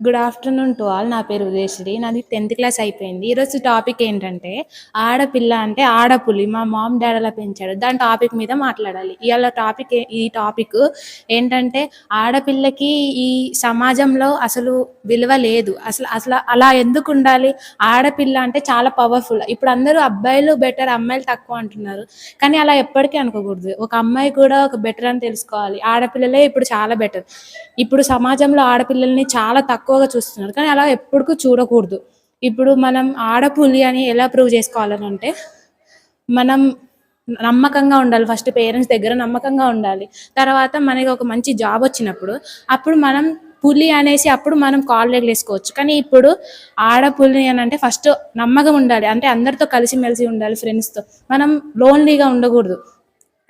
Good afternoon to all నా పేరు ఉదయశ్రీ. నాది టెన్త్ క్లాస్ అయిపోయింది. ఈరోజు టాపిక్ ఏంటంటే ఆడపిల్ల అంటే ఆడపులి. మా మామ్ డాడీలా పెంచాడు. దాని టాపిక్ మీద మాట్లాడాలి. ఇవాళ టాపిక్ ఈ టాపిక్ ఏంటంటే ఆడపిల్లకి ఈ సమాజంలో అసలు విలువ లేదు. అసలు అసలు అలా ఎందుకు ఉండాలి? ఆడపిల్ల అంటే చాలా పవర్ఫుల్ ఇప్పుడు అందరూ అబ్బాయిలు బెటర్ అమ్మాయిలు తక్కువ అంటున్నారు. కానీ అలా ఎప్పటికీ అనుకోకూడదు. ఒక అమ్మాయి కూడా ఒక బెటర్ అని తెలుసుకోవాలి. ఆడపిల్లలే ఇప్పుడు చాలా బెటర్ ఇప్పుడు సమాజంలో ఆడపిల్లల్ని చాలా తక్కువ తక్కువగా చూస్తున్నారు. కానీ అలా ఎప్పటికీ చూడకూడదు. ఇప్పుడు మనం ఆడపులి అని ఎలా ప్రూవ్ చేసుకోవాలని అంటే మనం నమ్మకంగా ఉండాలి. ఫస్ట్ పేరెంట్స్ దగ్గర నమ్మకంగా ఉండాలి. తర్వాత మనకి ఒక మంచి జాబ్ వచ్చినప్పుడు అప్పుడు మనం పులి అనేసి అప్పుడు మనం కాళ్ళు వేసుకోవచ్చు కానీ ఇప్పుడు ఆడపులి అని అంటే ఫస్ట్ నమ్మకం ఉండాలి. అంటే అందరితో కలిసిమెలిసి ఉండాలి ఫ్రెండ్స్తో మనం లోన్లీగా ఉండకూడదు.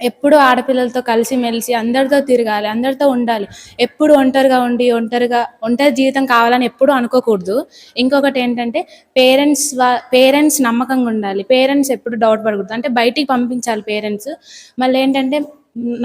ఎప్పుడు ఆడపిల్లలతో కలిసి మెలిసి అందరితో తిరగాలి అందరితో ఉండాలి. ఎప్పుడు ఒంటరిగా ఉండి ఒంటరిగా ఒంటరి జీవితం కావాలని ఎప్పుడు అనుకోకూడదు. ఇంకొకటి ఏంటంటే పేరెంట్స్ పేరెంట్స్ నమ్మకంగా ఉండాలి. పేరెంట్స్ ఎప్పుడు డౌట్ పడకూడదు. అంటే బయటికి పంపించాలి పేరెంట్స్. మళ్ళీ ఏంటంటే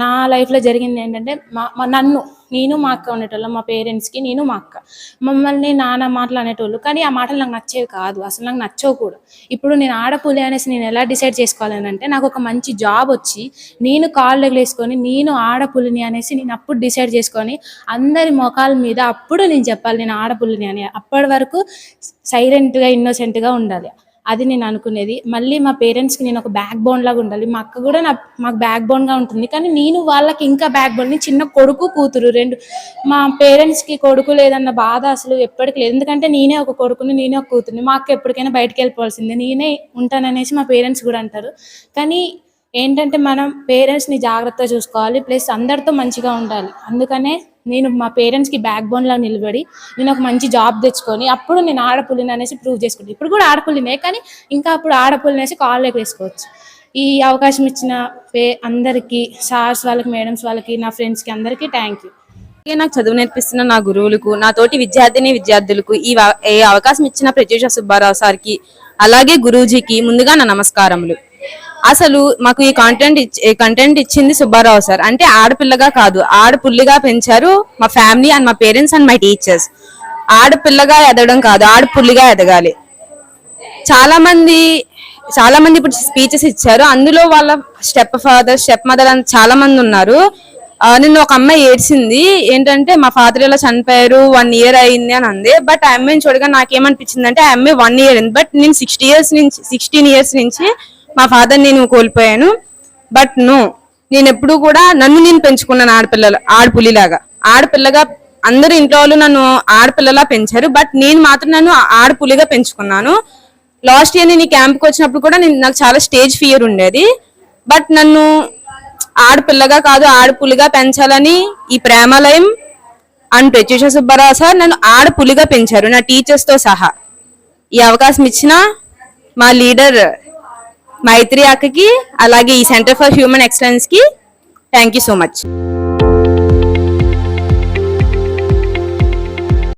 నా లైఫ్లో జరిగింది ఏంటంటే మా నన్ను నేను మా అక్క ఉండేటోళ్ళం మా పేరెంట్స్కి నేను మా అక్క. మమ్మల్ని నాన్న మాటలు అనేటోళ్ళు కానీ ఆ మాటలు నాకు నచ్చేవి కాదు అసలు నాకు నచ్చవు కూడా. ఇప్పుడు నేను ఆడపులి అనేసి నేను ఎలా డిసైడ్ చేసుకోవాలని అంటే నాకు ఒక మంచి జాబ్ వచ్చి నేను కాళ్ళు ఎగలేసుకొని నేను ఆడపులిని అనేసి నేను అప్పుడు డిసైడ్ చేసుకొని అందరి మొఖాల మీద అప్పుడు నేను చెప్పాలి నేను ఆడపులిని అని. అప్పటి వరకు సైలెంట్గా ఇన్నోసెంట్గా ఉండాలి. అది నేను అనుకునేది. మళ్ళీ మా పేరెంట్స్కి నేను ఒక బ్యాక్ బోన్ లాగా ఉండాలి. మా అక్క కూడా నా మాకు బ్యాక్ బోన్గా ఉంటుంది. కానీ నేను వాళ్ళకి ఇంకా బ్యాక్ బోన్ చిన్న కొడుకు కూతురు రెండు మా పేరెంట్స్కి కొడుకు లేదన్న బాధ అసలు ఎప్పటికి లేదు. ఎందుకంటే నేనే ఒక కొడుకుని నేనే ఒక కూతురుని. మా అక్క ఎప్పటికైనా బయటకు వెళ్ళిపోవాల్సిందే. నేనే ఉంటాననేసి మా పేరెంట్స్ కూడా అంటారు. కానీ ఏంటంటే మనం పేరెంట్స్ని జాగ్రత్తగా చూసుకోవాలి. ప్లస్ అందరితో మంచిగా ఉండాలి. అందుకనే నేను మా పేరెంట్స్కి బ్యాక్ బోన్లో నిలబడి నేను ఒక మంచి జాబ్ తెచ్చుకొని అప్పుడు నేను ఆడపుల్లిని అనేసి ప్రూవ్ చేసుకుంటాను ఇప్పుడు కూడా ఆడపుల్లినే కానీ ఇంకా అప్పుడు ఆడపుల్లిని అనేసి కాల్లోకి వేసుకోవచ్చు. ఈ అవకాశం ఇచ్చిన పే అందరికీ సార్స్ వాళ్ళకి మేడమ్స్ వాళ్ళకి నా ఫ్రెండ్స్కి అందరికీ థ్యాంక్ యూ నాకు చదువు నేర్పిస్తున్న నా గురువులకు నా తోటి విద్యార్థిని విద్యార్థులకు ఈ ఈ అవకాశం ఇచ్చిన ప్రత్యూష సుబ్బారావు సార్కి అలాగే గురూజీకి ముందుగా నా నమస్కారములు. అసలు మాకు ఈ కంటెంట్ కంటెంట్ ఇచ్చింది సుబ్బారావు సార్. అంటే ఆడపిల్లగా కాదు ఆడపుల్లిగా పెంచారు మా ఫ్యామిలీ అండ్ మా పేరెంట్స్ అండ్ మై టీచర్స్ ఆడపిల్లగా ఎదగడం కాదు ఆడపుల్లిగా ఎదగాలి. చాలా మంది చాలా మంది ఇప్పుడు స్పీచెస్ ఇచ్చారు. అందులో వాళ్ళ స్టెప్ ఫాదర్ స్టెప్ మదర్ అని చాలా మంది ఉన్నారు నిన్న ఒక అమ్మాయి ఏడ్చింది. ఏంటంటే మా ఫాదర్ ఇలా చనిపోయారు? వన్ ఇయర్ అయింది అని అంది. బట్ ఆ అమ్మాయిని చూడగా నాకేమనిపించింది అంటే ఆ అమ్మాయి వన్ ఇయర్ అయింది. బట్ నేను సిక్స్టీ ఇయర్స్ నుంచి సిక్స్టీన్ ఇయర్స్ నుంచి మా ఫాదర్ నేను కోల్పోయాను. బట్ నో నేను ఎప్పుడూ కూడా నన్ను నేను పెంచుకున్నాను ఆడపిల్లలు ఆడపులిలాగా. ఆడపిల్లగా అందరు ఇంట్లో వాళ్ళు నన్ను ఆడపిల్లలా పెంచారు. బట్ నేను మాత్రం నన్ను ఆడపులిగా పెంచుకున్నాను. లాస్ట్ ఇయర్ నేను ఈ క్యాంప్కి వచ్చినప్పుడు కూడా నేను నాకు చాలా స్టేజ్ ఫియర్ ఉండేది. బట్ నన్ను ఆడపిల్లగా కాదు ఆడపులిగా పెంచాలని ఈ ప్రేమాలయం అండ్ ప్రత్యూష సుబ్బారావు సార్ నన్ను ఆడపులిగా పెంచారు. నా టీచర్స్తో సహా. ఈ అవకాశం ఇచ్చిన మా లీడర్ మైత్రి అక్కకి అలాగే ఈ centre for human ఎక్సలెన్స్కి. Thank you so much